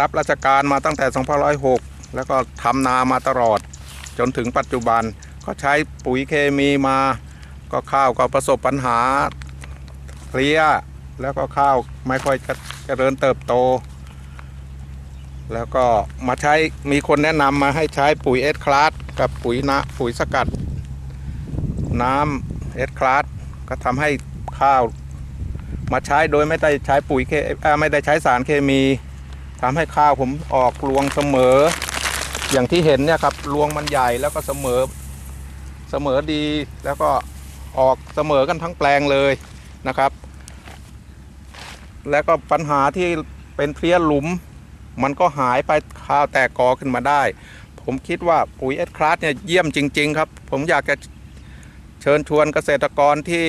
รับราชการมาตั้งแต่ 2506 แล้วก็ทำนามาตลอด จนถึงปัจจุบันก็ใช้ปุ๋ยเคมีมา ก็ข้าวก็ประสบปัญหาเพลี้ยแล้วก็ข้าวไม่ค่อยจะเจริญเติบโต แล้วก็มาใช้มีคนแนะนำมาให้ใช้ปุ๋ยเอสคลาสกับปุ๋ยนะปุ๋ยสกัด น้ำเอสคลาสก็ทำให้ข้าวมาใช้โดยไม่ได้ใช้ปุ๋ยเคไม่ได้ใช้สารเคมี ทำให้ข้าวผมออกรวงเสมอ อย่างที่เห็นเนี่ยครับรวงมันใหญ่แล้วก็เสมอเสมอดีแล้วก็ออกเสมอกันทั้งแปลงเลยนะครับ แล้วก็ปัญหาที่เป็นเพลี้ยหลุม มันก็หายไปข้าวแตกกอขึ้นมาได้ ผมคิดว่าปุ๋ยเอสคลาสเนี่ยเยี่ยมจริง ๆ ครับ ผมอยากจะเชิญชวนเกษตรกรที่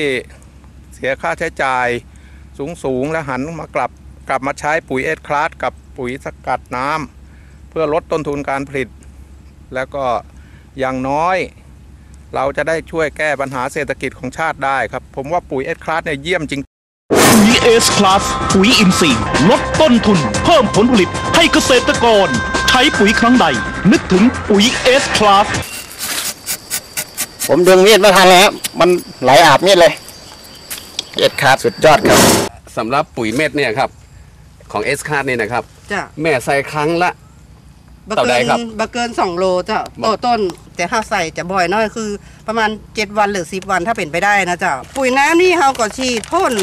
เสียค่าใช้จ่ายสูงสูงๆและหันมากลับกลับมาใช้ปุ๋ยเอสคลาสกับ ปุ๋ยสกัดน้ำเพื่อลดต้นทุนการผลิต แล้วก็อย่างน้อย เราจะได้ช่วยแก้ปัญหาเศรษฐกิจของชาติได้ครับ ผมว่าปุ๋ยเอสคลาสเนี่ยเยี่ยมจริงปุ๋ยเอสคลาสปุ๋ยอินทรีย์ลดต้นทุน เพิ่มผลผลิตให้เกษตรกร ใช้ปุ๋ยครั้งใด นึกถึงปุ๋ยเอสคลาสผมดึงมีดไม่ทันเลยครับมันไหลอาบมีดเลยเอ็ดขาดสุดยอดครับสำหรับปุ๋ยเม็ดเนี่ยครับ ของเอสคาร์นี่นะครับ จ้ะแม่ใส่ครั้งละ บะต่อเกิใดนครับบะเกินสองโลจ้ะต่อต้นแต่ถ้าใส่จะบ่อยน้อยคือ ประมาณเจ็ดวันหรือสิบวันถ้าเป็นไปได้นะจ้ะปุ๋ยน้ำนี่เฮาก็ฉีดพ่น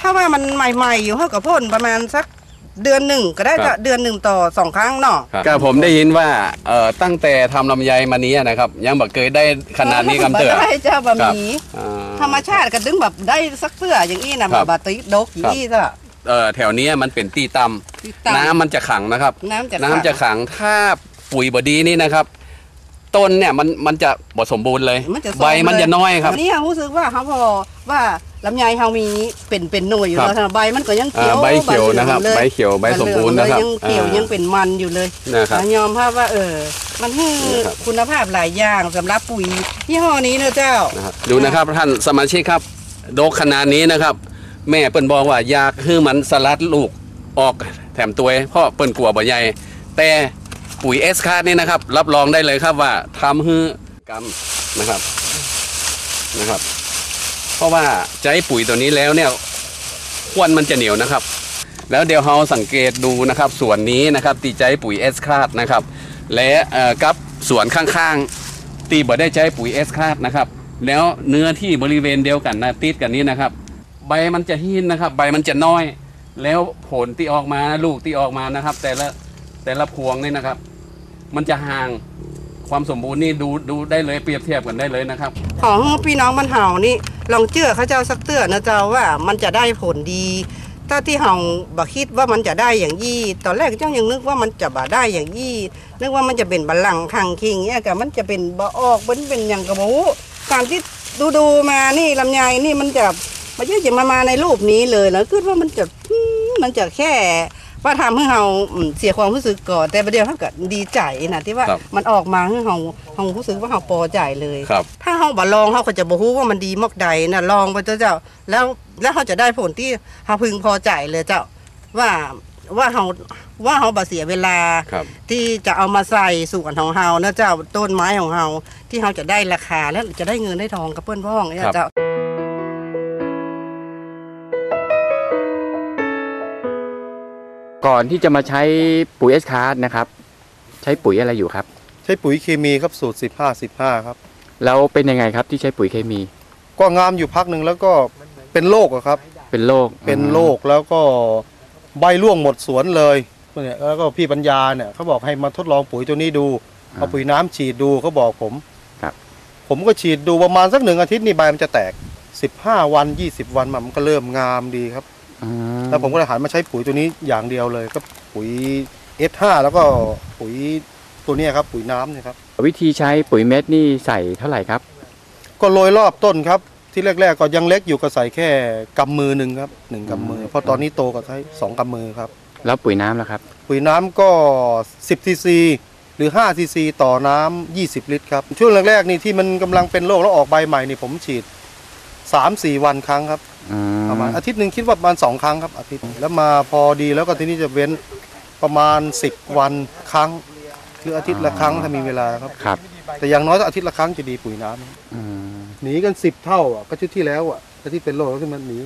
ถ้าว่ามันใหม่ๆ อยู่เฮาก็พ่นประมาณสักเดือนหนึ่งก็ได้จ้ะเดือนหนึ่งต่อสองครั้งเนาะก็ผมได้ยินว่าเอ่อตั้งแต่ทำลำไยมานี้นะครับ ยังบอกเคยได้ขนาดนี้กำเตือบ่ได้จ้ะบะหมี่ อ่า ธรรมชาติก็ดึงแบบได้สักเสื้ออย่างนี้นะครับบะติดกอย่างนี้จ้ะ เอ่อแถวเนี้ยมันเป็นตีตติดำตามน้ำมันจะขังนะครับ น้ำจะน้ำจะขังถ้าปุ๋ยบดีนี่นะครับ ต้นเนี่ยมันมันจะบสมบูรณ์เลย มันจะใบมันจะน้อยครับ นี่รู้สึกว่าเขาพอว่าลำไยเฮามีเป็นเป็นหน่วยอยู่ครับแล้วใบมันก็ยังเขีอ่ายวใบเขียวนะครับหลืองใบเลยเขียวใบสมบูรณ์นะครับยังเขียวอ่ายังเป็นมันอยู่เลยนะครับยอมภาพว่าเออ มันให้นะครับ คุณภาพหลายอย่างสำหรับปุ๋ยยี่ห้อนี้เนอะเจ้า นะครับดูนะครับท่านสมาชิกครับ โดกขนาดนี้นะครับ แม่เปิ้นบอกว่าอยากให้มันสลัดลูกออกแถมตัวเพราะเปิ้นกลัวบ่ใหญ่แต่ปุ๋ยเอสคาร์นี่นะครับ รับรองได้เลยครับว่าทำให้กำนะครับนะครับ เพราะว่าใจปุ๋ยตัวนี้แล้วเนี่ยควนมันจะเหนียวนะครับ แล้วเดี๋ยวเราสังเกตดูนะครับ ส่วนนี้นะครับตีใจปุ๋ยเอสคาร์นะครับ และเอ่อกับส่วนข้างๆ ตีบ่ได้ใช้ปุ๋ยเอสคาร์นะครับ แล้วเนื้อที่บริเวณเดียวกันนะติดกันนี้นะครับ ใบมันจะหินนะครับ ใบมันจะน้อย แล้วผลที่ออกมาลูกที่ออกมานะครับ แต่ละแต่ละพวงนี่นะครับ มันจะห่างความสมบูรณ์นี่ดูดูได้เลยเปรียบเทียบกันได้เลยนะครับของพี่น้องมันเห่านี่ลองเชื่อเขาเจ้าสักเตื้อนะเจ้าว่ามันจะได้ผลดีถ้าที่เห่าบ่คิดว่ามันจะได้อย่างยี่ตอนแรกเจ้ายังนึกว่ามันจะบ่ได้อย่างยี่นึกว่ามันจะเป็นบัลลังคังคิงเนี่ยกับมันจะเป็นบ่ออกมันเป็นอย่างกระบูการที่ดูดูมานี่ลำไยนี่มันจะ มันจะจะมามาในรูปนี้เลยแล้วคิดว่ามันจะอืมมันจะแค่ว่าทำให้เราอืมเสียความรู้สึกก่อนแต่ประเดี๋ยวถ้าเกิดดีใจนะที่ว่าครับมันออกมาให้เราเรารู้สึกว่าเราพอใจเลยครับถ้าเราบ่ลองเราก็จะบ่รู้ว่ามันดีมากใดนะลองไปเถอะเจ้าแล้วแล้วเขาจะได้ผลที่เราพึงพอใจเลยเจ้าว่าว่าเราว่าเราบ่เสียเวลาครับที่จะเอามาใส่สวนของเรานะเจ้าต้นไม้ของเราที่เราจะได้ราคาและจะได้เงินได้ทองกับเพื่อนพ้องเนี่ยเจ้า ก่อนที่จะมาใช้ปุ๋ยเอสคาร์นะครับ ใช้ปุ๋ยอะไรอยู่ครับ ใช้ปุ๋ยเคมีครับสูตร 15 15 ครับ แล้วเป็นยังไงครับที่ใช้ปุ๋ยเคมี ก็งามอยู่พักหนึ่งแล้วก็เป็นโรคอะครับ เป็นโรคเป็นโรคแล้วก็ใบร่วงหมดสวนเลยเนี่ยแล้วก็พี่ปัญญาเนี่ยเขาบอกให้มาทดลองปุ๋ยตัวนี้ดูเอาปุ๋ยน้ำฉีดดูเขาบอกผมครับ ผมก็ฉีดดูประมาณสักหนึ่งอาทิตย์นี่ใบมันจะแตก 15 วัน 20 วันมันก็เริ่มงามดีครับอื แล้วผมก็เลยหันมาใช้ปุ๋ยตัวนี้อย่างเดียวเลยก็ปุ๋ย S5 แล้วก็ปุ๋ยตัวเนี้ยครับปุ๋ยน้ำเนี่ยครับวิธีใช้ปุ๋ยเม็ดนี่ใส่เท่าไหร่ครับ ก็โรยรอบต้นครับ ที่แรกๆก็ยังเล็กอยู่ก็ใส่แค่กำมือหนึ่งครับหนึ่งกำมือ เพราะตอนนี้โตก็ใช้สองกำมือครับ แล้วปุ๋ยน้ำล่ะครับ ปุ๋ยน้ำก็10ซีซีหรือ 5 ซีซี ต่อน้ำ20 ลิตรครับ ช่วงแรกๆนี่ที่มันกำลังเป็นโรคแล้วออกใบใหม่นี่ผมฉีด 3-4 วันครั้งครับอื ประมาณอาทิตย์หนึ่งคิดว่าประมาณสองครั้งครับอาทิตย์แล้วมาพอดีแล้วก็ทีนี้จะเว้นประมาณ 10 วันครั้ง หรืออาทิตย์ละครั้งถ้ามีเวลาครับครับ แต่อย่างน้อยก็อาทิตย์ละครั้งจะดีปุ๋ยน้ำอืมหนีกันสิบเท่าอะก็ชุดที่แล้วอะแต่ที่เป็นโรคแล้วที่มันหนี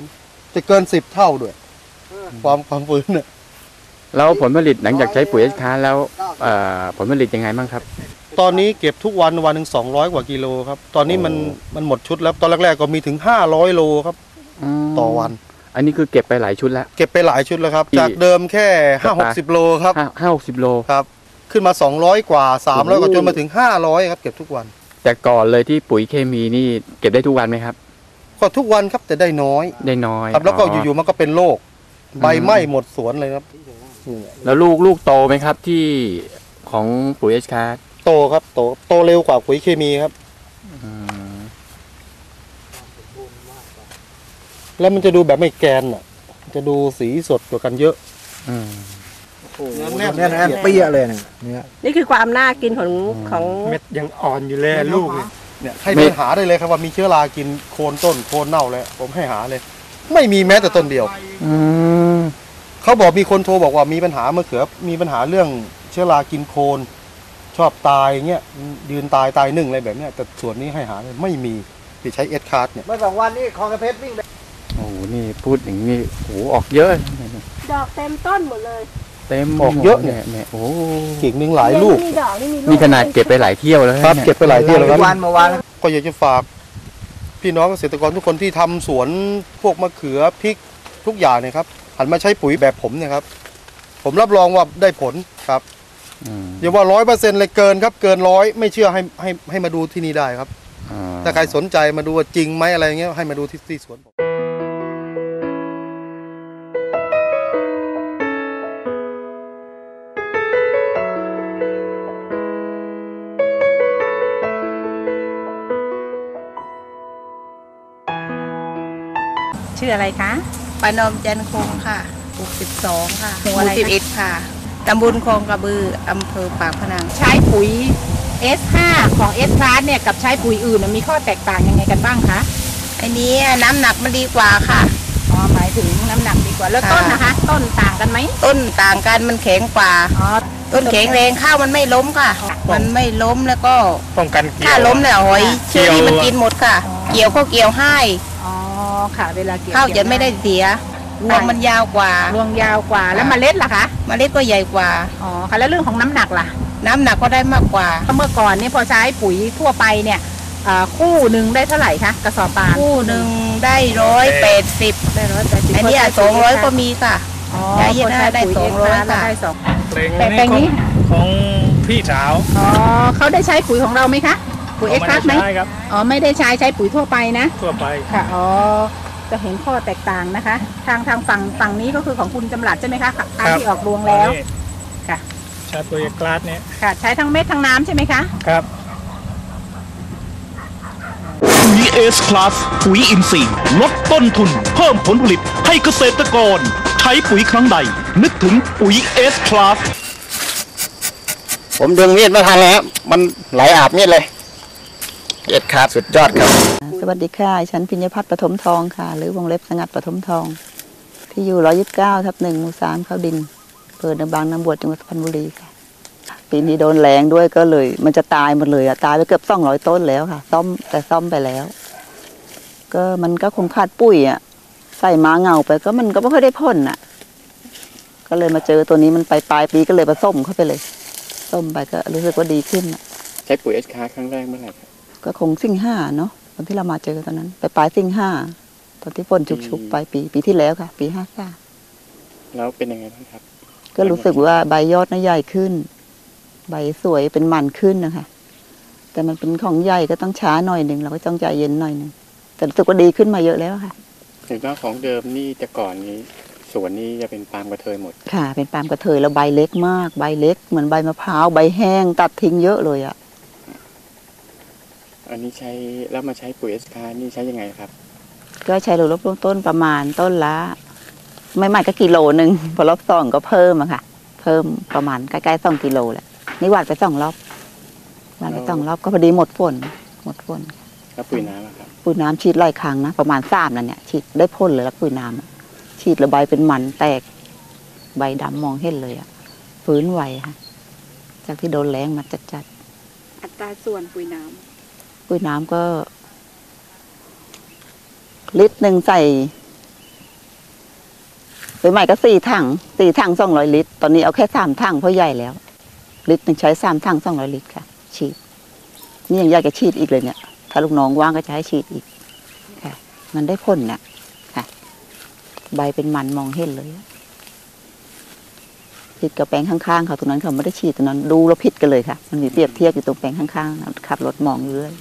จะเกินสิบเท่าด้วย ความความฟื้นเนี่ยแล้วผลผลิตหลังจากใช้ปุ๋ยเอสคาร์แล้วเอ่อผลผลิตยังไงบ้างครับ ตอนนี้เก็บทุกวันวันหนึ่งสองร้อยกว่ากิโลครับ ตอนนี้มันโอ้มันหมดชุดแล้วตอนแรกๆก็มีถึงห้าร้อยโลครับ ต่อวัน อันนี้คือเก็บไปหลายชุดแล้ว เก็บไปหลายชุดแล้วครับกี่จากเดิมแค่ห้าหกสิบโลครับห้าห้าหกสิบโลครับขึ้นมาสองร้อยกว่าสามร้อยโอ้กว่าจนมาถึงห้าร้อยครับเก็บทุกวัน แต่ก่อนเลยที่ปุ๋ยเคมีนี่เก็บได้ทุกวันไหมครับ ก็ทุกวันครับแต่ได้น้อยได้น้อยครับแล้วก็อยู่ๆมันก็เป็นโรคใบไหม้หมดสวนเลยครับนี่ๆแล้วลูกลูกโตไหมครับที่ของปุ๋ยเอสคาร์โตครับโตโตเร็วกว่าปุ๋ยเคมีครับ แล้วมันจะดูแบบไม่แกนอะ จะดูสีสดกว่ากันเยอะแน่นแน่นเปี้ยเลยเนี่ยเนี่ยนี่คือความน่ากินของของเม็ดยังอ่อนอยู่เลยลูกเนี่ยเนี่ยให้ไปหาได้เลยครับว่ามีเชื้อรากินโคนต้นโคนเน่าแล้วผมให้หาเลย ไม่มีแม้แต่ต้นเดียวอืมเขาบอกมีคนโทรบอกว่ามีปัญหามะเขือมีปัญหาเรื่องเชื้อรากินโคนชอบตายเงี้ยยืนตายตายหนึ่งอะไรแบบเนี้ยแต่ส่วนนี้ให้หาเลยไม่มีที่ใช้เอสคาร์ดเนี่ยเมื่อสองวันนี้คลองกระเพชรวิ่งไป โอ้โหนี่พูดอย่างนี้โอ้โหออกเยอะ ดอกเต็มต้นหมดเลยเต็มออกเยอะเนี่ย เนี่ยโอ้กิ่งหนึ่งหลายลูกนี่ดอกนี่มีลูกนี่ขนาดเก็บไปหลายเที่ยวแล้วครับนี่ยเก็บไปหลายเที่ยวแล้วครับวันเมื่อวานก็อยากจะฝาก พี่น้องเกษตรกรทุกคนที่ทำสวนพวกมะเขือพริกทุกอย่างเนี่ยครับหันมาใช้ปุ๋ยแบบผมเนี่ยครับ ผมรับรองว่าได้ผลครับอืมอย่าว่าร้อยเปอร์เซ็นต์เลยเกินครับ เกินร้อยไม่เชื่อให้ให้ให้มาดูที่นี่ได้ครับอ่ถ้าใครสนใจมาดูว่าจริงไหมอะไรเงี้ยให้มาดูที่ที่สวนผม ชื่ออะไรคะ ปานอมจันทร์คงค่ะหมู่12ค่ะหมู่อะไรคะ สิบเอ็ดค่ะ ตำบลคลองกระบือ อำเภอปากพนัง ใช้ปุ๋ย S5 ของ S c l a s เนี่ยกับใช้ปุ๋ยอื่นน่ะมีข้อแตกต่างยังไงกันบ้างคะอันนี้น้ำหนักมันดีกว่าค่ะ อ๋อหมายถึงน้ำหนักดีกว่าแล้วค่ะต้นนะคะ ต้นต่างกันไหมต้นต่างกันมันแข็งกว่า อ๋อ ต้นแข็งแรงข้าวมันไม่ล้มค่ะ มันไม่ล้มแล้วก็ป้องกันเกี่ยว ถ้าล้มเนี่ยหอยเชื้อที่มันกินหมดค่ะ เกี่ยวก็เกี่ยวให้ อ๋อ ค่ะ เวลาเกี่ยวข้าวจะไม่ได้เสียรวงมันยาวกว่ารวงยาวกว่า แล้วค่ะเมล็ดล่ะคะเมล็ดก็ใหญ่กว่าอ๋อค่ะแล้วเรื่องของน้ำหนักล่ะ น้ำหนักก็ได้มากกว่าเมื่อก่อนเนี่ยพอใช้ปุ๋ยทั่วไปเนี่ยเอ่อคู่หนึ่งได้เท่าไหร่คะกระสอบปาล์มคู่หนึ่งได้ร้อยแปดสิบได้ร้อยแปดสิบอันนี้สองร้อยก็มีค่ะอ๋อได้เยอะนะได้พใช้สองร้อยปุ๋ค่ะได้สองเพลงแต่แปลงนี้ของพี่สาวอ๋อเขาได้ใช้ปุ๋ยของเราไหมคะ ปุ๋ยเอ็กซ์คัสไหมใช่ครับอ๋อไม่ได้ใช้ใช้ปุ๋ยทั่วไปนะทั่วไปค่ะอ๋อจะเห็นข้อแตกต่างนะคะ ทางทางฝั่งฝั่งนี้ก็คือของคุณจำหลัดใช่ไหมคะตามที่ออกรวงแล้วค่ะใช้โปรเจกต์กลาสเนี่ยค่ะ ใช้ทั้งเม็ดทั้งน้ำใช่ไหมคะครับปุ๋ยเอสคลาสปุ๋ยอินทรีย์ลดต้นทุน เพิ่มผลผลิตให้เกษตรกร ใช้ปุ๋ยครั้งใด นึกถึงปุ๋ยเอสคลาสผมดึงมีดไม่ทันเลยครับมันไหลอาบมีดเลย เอ็ดขาดสุดยอดครับ สวัสดีค่ะ ฉันพิญญพัฒน์ปฐมทองค่ะ หรือวงเล็บสงัดปฐมทอง ที่อยู่ร้อยยิบเก้าทับหนึ่งหมู่สามเข้าดิน เปิดในบางน้ำบวชจังหวัดสุพรรณบุรีค่ะ ปีนี้โดนแรงด้วยก็เลย มันจะตายหมดเลยอะตายไปเกือบสองร้อยต้นแล้วค่ะ ซ่อมแต่ซ่อมไปแล้ว ก็มันก็คงขาดปุ๋ยอะใส่ม้าเงาไปก็มันก็ไม่ค่อยได้พ่นอะก็เลยมาเจอตัวนี้มันไปปลายปีก็เลยผสมเข้าไปเลยส้มไปก็รู้สึกว่าดีขึ้นอะใช้ปุ๋ยเอสคาร์ครั้งแรกเมื่อไหร่ครับ ก็คงสิ่งห้าเนาะตอนที่เรามาเจอตอนนั้น ไปปลายสิ่งห้าตอนที่ฝนชุกๆปลายปีปีที่แล้วค่ะ ปีห้าาแล้วเป็นยังไงบ้างครับ ก็รู้สึกว่าใบยอดน่ะใหญ่ขึ้น ใบสวยเป็นมันขึ้นนะคะ แต่มันเป็นของใหญ่ก็ต้องช้าหน่อยหนึ่งเราก็ต้องใจเย็นหน่อยหนึ่งแต่รู้สึกว่าดีขึ้นมาเยอะแล้วค่ะเห็นว่าของเดิมนี่แต่ก่อนนี้สวนนี้จะเป็นปาล์มกระเทยหมด ค่ะ เป็นปาล์มกระเทยแล้วใบเล็กมาก ใบเล็กเหมือนใบมะพร้าวใบแห้งตัดทิ้งเยอะเลยอะ อันนี้ใช้แล้วมาใช้ปุ๋ยเอสคาร์นี่ใช้ยังไงครับ ก็ใช้รวบต้นประมาณต้นละไม่มากก็กิโลหนึ่งพอรอบสองก็เพิ่มอะค่ะ เพิ่มประมาณใกล้ๆสองกิโลแหละนี่หวานไปสองรอบหวานไปสองรอบก็พอดีหมดฝนหมดฝนแล้วปุ๋ยน้ำอะครับปุ๋ยน้ำฉีดหลายครั้งนะประมาณสามนั่นเนี่ยฉีดได้พ่นเลยแล้วปุ๋ยน้ำอะฉีดระใบเป็นมันแตกใบดำมองเห็นเลยอะฟื้นไหวค่ะจากที่โดนแรงมาจัดอัตราส่วนปุ๋ยน้ๆ ปุ๋ยน้ำก็ลิตรหนึ่งใส่ปุ๋ยใหม่ก็สี่ถังสี่ถังสองร้อยลิตร ตอนนี้เอาแค่สามถังเพราะใหญ่แล้ว ลิตรหนึ่งใช้สามถังสองร้อยลิตรค่ะ ฉีด นี่ยังอยากจะฉีดอีกเลยเนี่ย ถ้าลูกน้องว่างก็จะให้ฉีดอีกค่ะ มันได้ผลนะค่ะ ใบเป็นมันมองเห็นเลยผิดกับแปลงข้างๆเขาตรงนั้นเขาไม่ได้ฉีดตรงนั้น ดูแล้วผิดกันเลยค่ะ มันมีเปรียบเทียบอยู่ตรงแปลงข้างๆขับรถมองอยู่เลย